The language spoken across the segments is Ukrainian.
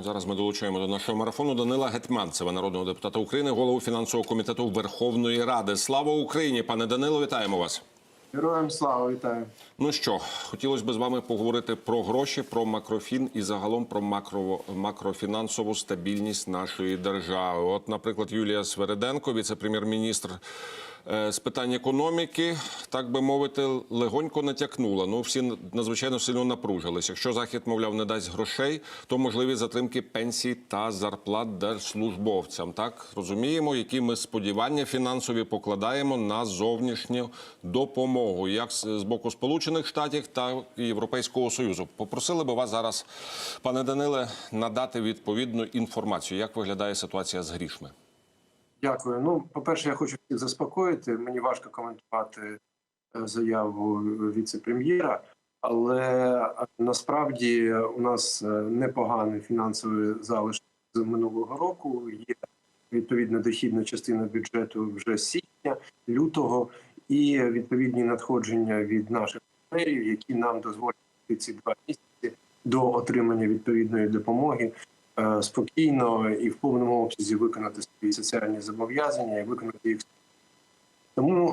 Зараз ми долучаємо до нашого марафону Данила Гетманцева, народного депутата України, голову фінансового комітету Верховної Ради. Слава Україні, пане Данило, вітаємо вас. Героям слава вітаю. Ну що, хотілося б з вами поговорити про гроші, про макрофін і загалом про макро, макрофінансову стабільність нашої держави. От, наприклад, Юлія Свереденко, віце-прем'єр-міністр з питань економіки, так би мовити, легонько натякнула. Ну, всі надзвичайно сильно напружились. Якщо захід, мовляв, не дасть грошей, то можливі затримки пенсій та зарплат держслужбовцям. Так розуміємо, які ми сподівання фінансові покладаємо на зовнішню допомогу, як з боку Сполучених Штатів, так і Європейського Союзу. Попросили би вас зараз, пане Даниле, надати відповідну інформацію, як виглядає ситуація з грішми. Дякую. Ну, по-перше, я хочу всіх заспокоїти. Мені важко коментувати е, заяву віце-прем'єра, але е, насправді у нас е, непоганий фінансовий залишок з минулого року. Є відповідна дохідна частина бюджету вже з січня, лютого, і відповідні надходження від наших партнерів, які нам дозволять ці два місяці до отримання відповідної допомоги е, спокійно і в повному обсязі виконати свої соціальні зобов'язання і виконати їх. Тому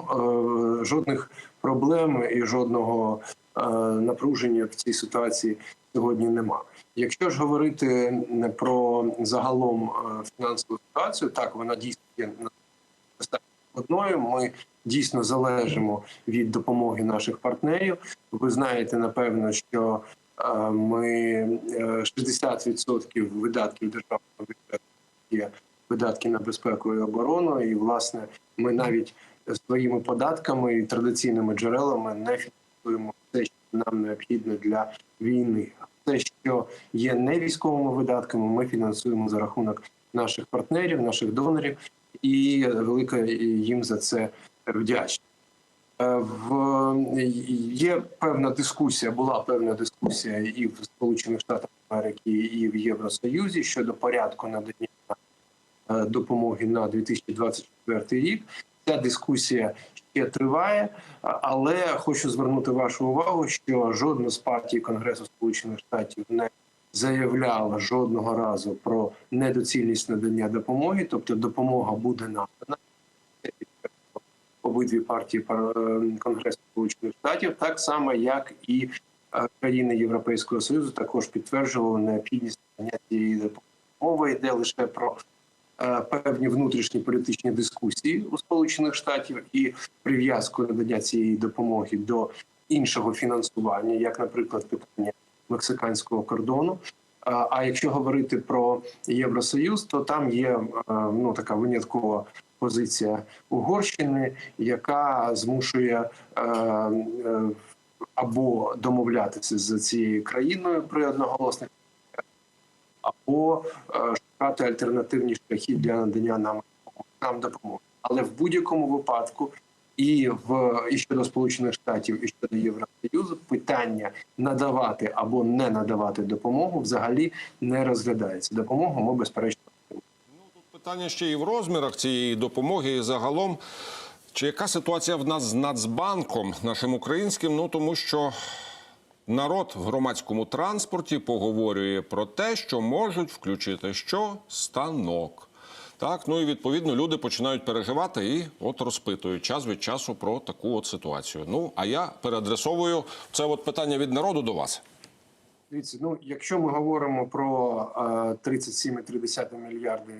е, жодних проблем і жодного е, напруження в цій ситуації сьогодні нема. Якщо ж говорити про загалом е, фінансову ситуацію, так вона дійсно є складною. Ми дійсно залежимо від допомоги наших партнерів. Ви знаєте, напевно, що е, ми е, 60% видатків державного бюджету є видатки на безпеку і оборону. І власне ми навіть своїми податками і традиційними джерелами не фінансуємо все, що нам необхідно для війни. Все, що є не військовими видатками, ми фінансуємо за рахунок наших партнерів, наших донорів, і велика їм за це вдячна. Е, В є певна дискусія, була певна дискусія і в Сполучених Штатах Америки, і в Євросоюзі щодо порядку надання е, допомоги на 2024 рік. Ця дискусія ще триває, але хочу звернути вашу увагу, що жодна з партій Конгресу Сполучених Штатів не заявляла жодного разу про недоцільність надання допомоги, тобто допомога буде надана. Обидві партії пар- е, Конгресу Сполучених Штатів, так само як і е, країни Європейського Союзу, також підтверджували необхідність цієї допомоги. Мова йде лише про е, певні внутрішні політичні дискусії у Сполучених Штатів і прив'язку надання цієї допомоги до іншого фінансування, як, наприклад, питання мексиканського кордону. А якщо говорити про Євросоюз, то там є ну така виняткова позиція Угорщини, яка змушує е, е, або домовлятися з цією країною при одноголосних або е, шукати альтернативні шляхи для надання нам, нам допомоги. Але в будь-якому випадку, і в і щодо Сполучених Штатів, і щодо Євросоюзу, питання надавати або не надавати допомогу взагалі не розглядається. Допомогу ми безперечно. Питання ще і в розмірах цієї допомоги, і загалом. Чи яка ситуація в нас з Нацбанком нашим українським? Ну тому що народ в громадському транспорті поговорює про те, що можуть включити що станок. Так, ну і відповідно люди починають переживати і от розпитують час від часу про таку от ситуацію. Ну а я переадресовую це от питання від народу до вас. Дивіться, ну якщо ми говоримо про е, 37,3 мільярди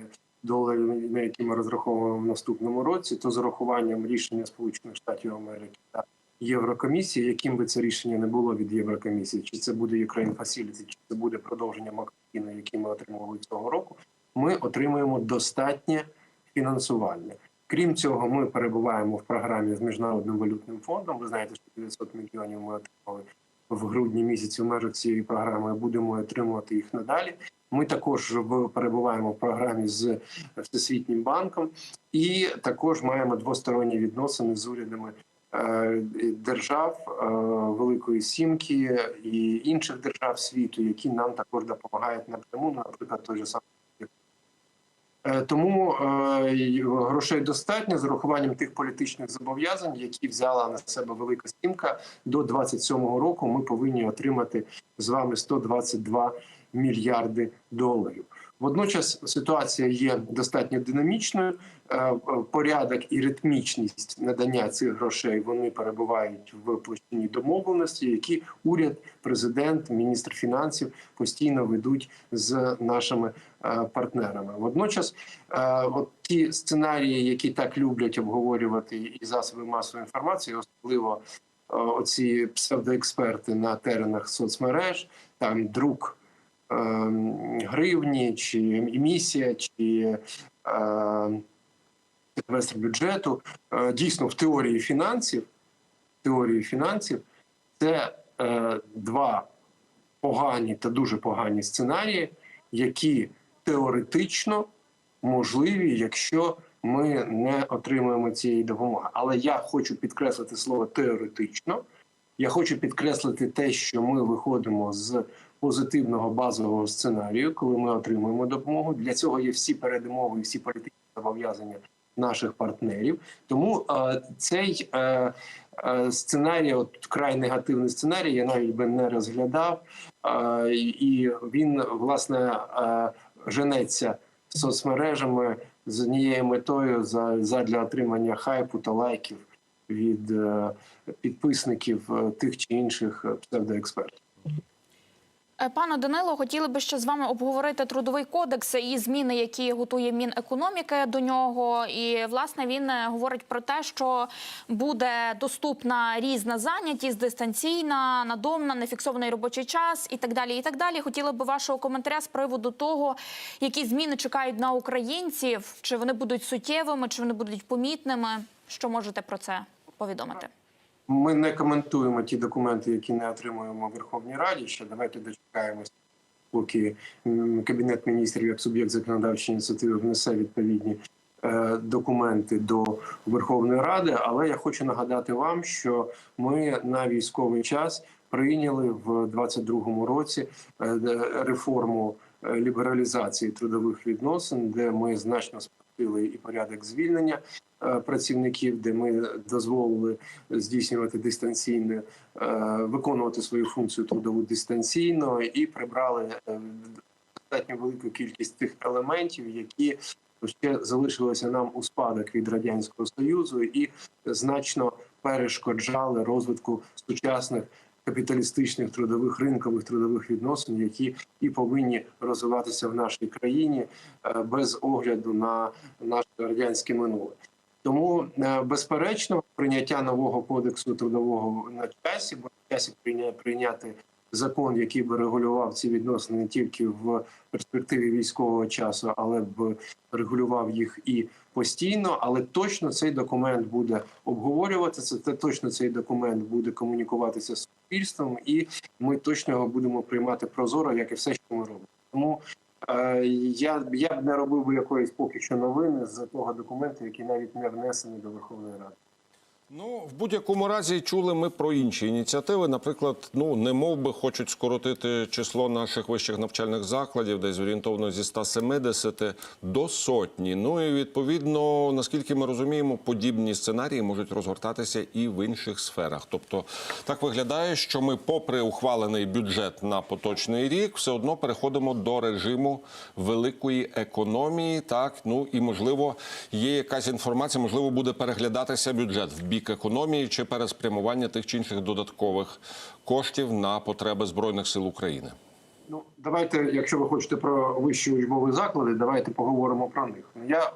доларів, на які ми розраховуємо в наступному році, то з урахуванням рішення Сполучених Штатів Америки та Єврокомісії, яким би це рішення не було від Єврокомісії, чи це буде Ukraine Facility, чи це буде продовження макрофіну, які ми отримували цього року, ми отримуємо достатнє фінансування. Крім цього, ми перебуваємо в програмі з міжнародним валютним фондом. Ви знаєте, що 900 мільйонів ми отримали в грудні місяці в межах цієї програми. Будемо отримувати їх надалі. Ми також перебуваємо в програмі з Всесвітнім банком, і також маємо двосторонні відносини з урядами е, держав е, Великої Сімки і інших держав світу, які нам також допомагають напряму, наприклад, той же самий. Е, Тому грошей достатньо з урахуванням тих політичних зобов'язань, які взяла на себе велика сімка. До 27-го року ми повинні отримати з вами 122 мільярди доларів. Водночас ситуація є достатньо динамічною. Е, е, Порядок і ритмічність надання цих грошей вони перебувають в площині домовленості, які уряд, президент, міністр фінансів постійно ведуть з нашими е, партнерами. Водночас, от ті сценарії, які так люблять обговорювати і засоби масової інформації, особливо оці псевдоексперти на теренах соцмереж, там друк гривні, чи емісія, чи е, секвестр бюджету. Е, Дійсно, в теорії фінансів, в теорії фінансів це е, два погані та дуже погані сценарії, які теоретично можливі, якщо ми не отримаємо цієї допомоги. Але я хочу підкреслити слово теоретично. Я хочу підкреслити те, що ми виходимо з позитивного базового сценарію, коли ми отримуємо допомогу. Для цього є всі передумови і всі політичні зобов'язання наших партнерів. Тому е, цей е, е, сценарій, от край негативний сценарій, я навіть би не розглядав, е, і він власне е, женеться соцмережами з однією метою за задля отримання хайпу та лайків від е, підписників е, тих чи інших псевдоекспертів. Е, Пане Данило, хотіли би ще з вами обговорити трудовий кодекс і зміни, які готує Мінекономіки до нього. І власне він е, говорить про те, що буде доступна різна зайнятість, дистанційна, надомна, нефіксований робочий час і так далі. І так далі. Хотіла би вашого коментаря з приводу того, які зміни чекають на українців, чи вони будуть суттєвими, чи вони будуть помітними. Що можете про це повідомити? Ми не коментуємо ті документи, які не отримуємо в Верховній Раді. Ще давайте дочекаємося, поки кабінет міністрів як суб'єкт законодавчої ініціативи внесе відповідні е, документи до Верховної Ради. Але я хочу нагадати вам, що ми на військовий час прийняли в 22-му році е, реформу е, лібералізації трудових відносин, де ми значно спростили і порядок звільнення працівників, де ми дозволили здійснювати дистанційне, е, виконувати свою функцію трудову дистанційно і прибрали е, достатньо велику кількість тих елементів, які ще залишилися нам у спадок від радянського союзу, і значно перешкоджали розвитку сучасних капіталістичних трудових ринкових трудових відносин, які і повинні розвиватися в нашій країні е, без огляду на наше радянське минуле. Тому е, безперечно прийняття нового кодексу трудового на часі, бо на часі прийня- прийняти закон, який би регулював ці відносини не тільки в перспективі військового часу, але б регулював їх і постійно. Але точно цей документ буде обговорюватися. Це точно цей документ буде комунікуватися з суспільством, і ми точно його будемо приймати прозоро, як і все, що ми робимо. Тому Я, я б не робив би якоїсь поки що новини з того документу, який навіть не внесений до Верховної Ради. Ну, в будь-якому разі чули ми про інші ініціативи. Наприклад, ну не мов би хочуть скоротити число наших вищих навчальних закладів, десь орієнтовно зі 170 до сотні. Ну і відповідно, наскільки ми розуміємо, подібні сценарії можуть розгортатися і в інших сферах. Тобто, так виглядає, що ми, попри ухвалений бюджет на поточний рік, все одно переходимо до режиму великої економії. Так, ну і можливо, є якась інформація, можливо, буде переглядатися бюджет в бік економії чи переспрямування тих чи інших додаткових коштів на потреби збройних сил України. Ну давайте, якщо ви хочете про вищі учбові заклади, давайте поговоримо про них. Я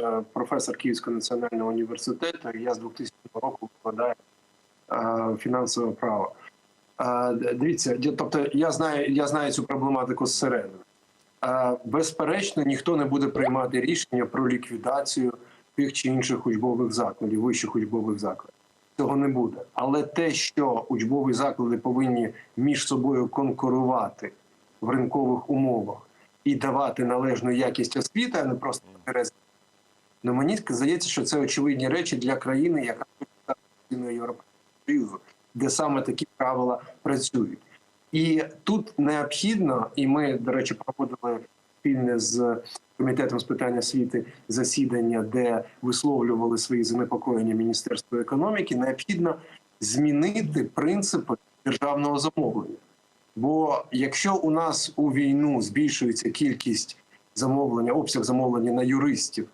е, професор Київського національного університету. і Я з 2000 року викладаю е, фінансове право. Е, Дивіться, тобто я знаю, я знаю цю проблематику зсередини. Безперечно, ніхто не буде приймати рішення про ліквідацію тих чи інших учбових закладів, вищих учбових закладів. Цього не буде. Але те, що учбові заклади повинні між собою конкурувати в ринкових умовах і давати належну якість освіти, а не просто інтерес. Ну мені здається, що це очевидні речі для країни, яка частиною Європейського Союзу, де саме такі правила працюють. І тут необхідно, і ми, до речі, проводили спільне з комітетом з питань освіти засідання, де висловлювали свої занепокоєння Міністерства економіки. Необхідно змінити принципи державного замовлення. Бо якщо у нас у війну збільшується кількість замовлення, обсяг замовлення на юристів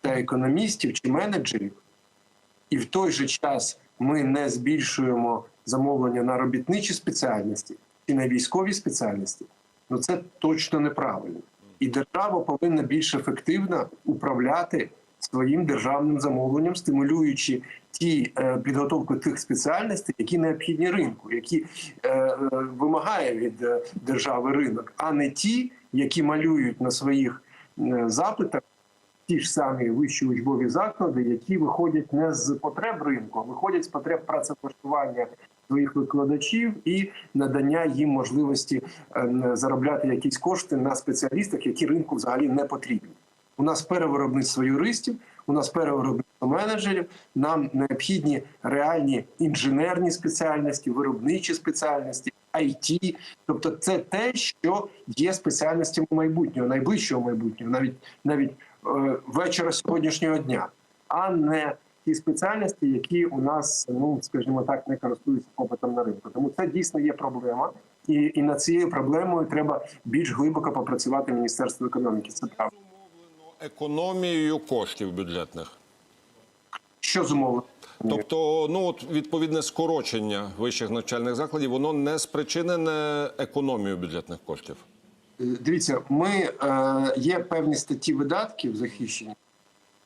та економістів чи менеджерів, і в той же час ми не збільшуємо замовлення на робітничі спеціальності чи на військові спеціальності, ну це точно неправильно. І держава повинна більш ефективно управляти своїм державним замовленням, стимулюючи ті е, підготовку тих спеціальностей, які необхідні ринку, які е, е, вимагає від е, держави ринок, а не ті, які малюють на своїх е, запитах ті ж самі вищі учбові заклади, які виходять не з потреб ринку, а виходять з потреб працевлаштування своїх викладачів і надання їм можливості е, заробляти якісь кошти на спеціалістах, які ринку взагалі не потрібні. У нас перевиробництво юристів, у нас перевиробництво менеджерів. Нам необхідні реальні інженерні спеціальності, виробничі спеціальності, IT. Тобто, це те, що є спеціальностями майбутнього, найближчого майбутнього, навіть навіть е, вечора сьогоднішнього дня, а не ті спеціальності, які у нас, ну скажімо так, не користуються попитом на ринку. Тому це дійсно є проблема, і, і над цією проблемою треба більш глибоко попрацювати Міністерство економіки. Це правда. Економією коштів бюджетних. Що зумовлено? Тобто, ну от відповідне скорочення вищих навчальних закладів, воно не спричинене економією бюджетних коштів. Дивіться, ми е, є певні статті видатків захищені, на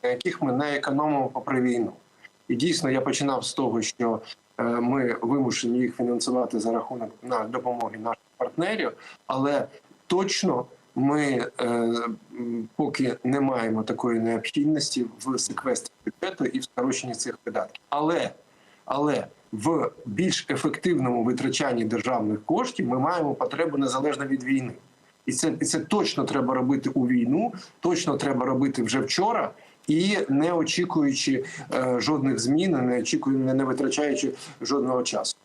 яких ми не економимо попри війну. І дійсно я починав з того, що е, ми вимушені їх фінансувати за рахунок на допомоги наших партнерів, але точно ми е, поки не маємо такої необхідності в секвестрі бюджету і в скороченні цих видатків. Але але в більш ефективному витрачанні державних коштів ми маємо потребу незалежно від війни. І це, і це точно треба робити у війну, точно треба робити вже вчора, і не очікуючи е, жодних змін, не очікуючи, не витрачаючи жодного часу.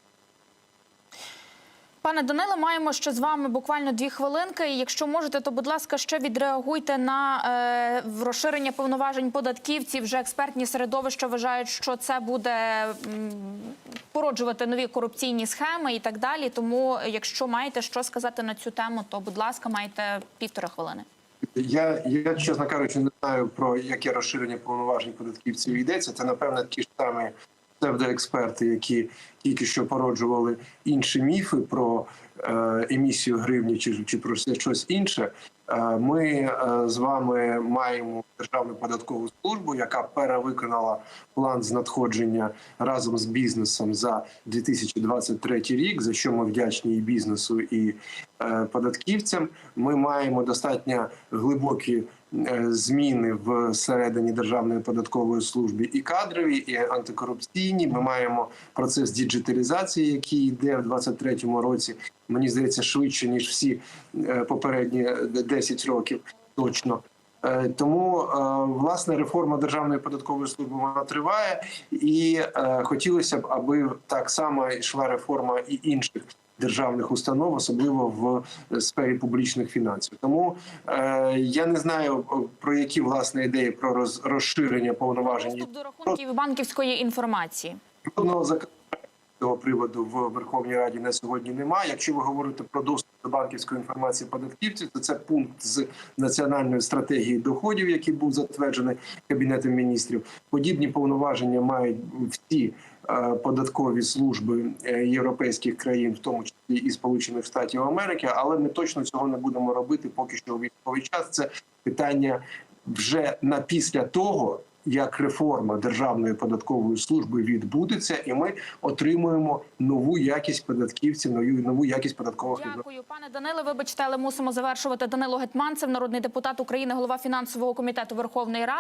Пане Даниле, маємо ще з вами буквально дві хвилинки. Якщо можете, то будь ласка, ще відреагуйте на е, розширення повноважень податківців. Вже експертні середовища вважають, що це буде породжувати нові корупційні схеми і так далі. Тому, якщо маєте що сказати на цю тему, то будь ласка, маєте півтори хвилини. Я, я чесно кажучи, не знаю про яке розширення повноважень податківців йдеться. Це напевно ті ж самі псевдоексперти, які тільки що породжували інші міфи про е, емісію гривні чи, чи про щось інше. Е, Ми е, з вами маємо державну податкову службу, яка перевиконала план з надходження разом з бізнесом за 2023 рік, за що ми вдячні і бізнесу, і е, податківцям. Ми маємо достатньо глибокі е, зміни всередині державної податкової служби і кадрові, і антикорупційні. Ми маємо процес діджиталізації, який йде в 2023 році. Мені здається, швидше ніж всі е, попередні 10 років точно. Е, Тому власне реформа державної податкової служби вона триває, і хотілося б, аби так само йшла реформа і інших державних установ, особливо в е, сфері публічних фінансів. Тому е, я не знаю про які власне ідеї про роз, розширення повноважень Доступ до рахунків банківської інформації. Одного цього приводу в Верховній Раді на сьогодні немає. Якщо ви говорите про доступ до банківської інформації податківців, то це пункт з національної стратегії доходів, який був затверджений кабінетом міністрів. Подібні повноваження мають всі е, податкові служби е, європейських країн, в тому числі і Сполучених Штатів Америки. Але ми точно цього не будемо робити поки що у військовий час. Це питання вже на після того. Як реформа державної податкової служби відбудеться, і ми отримуємо нову якість податківців, нову нову якість податкових. Дякую, пане Даниле. Вибачте, але мусимо завершувати. Данило Гетманцев, народний депутат України, голова фінансового комітету Верховної Ради.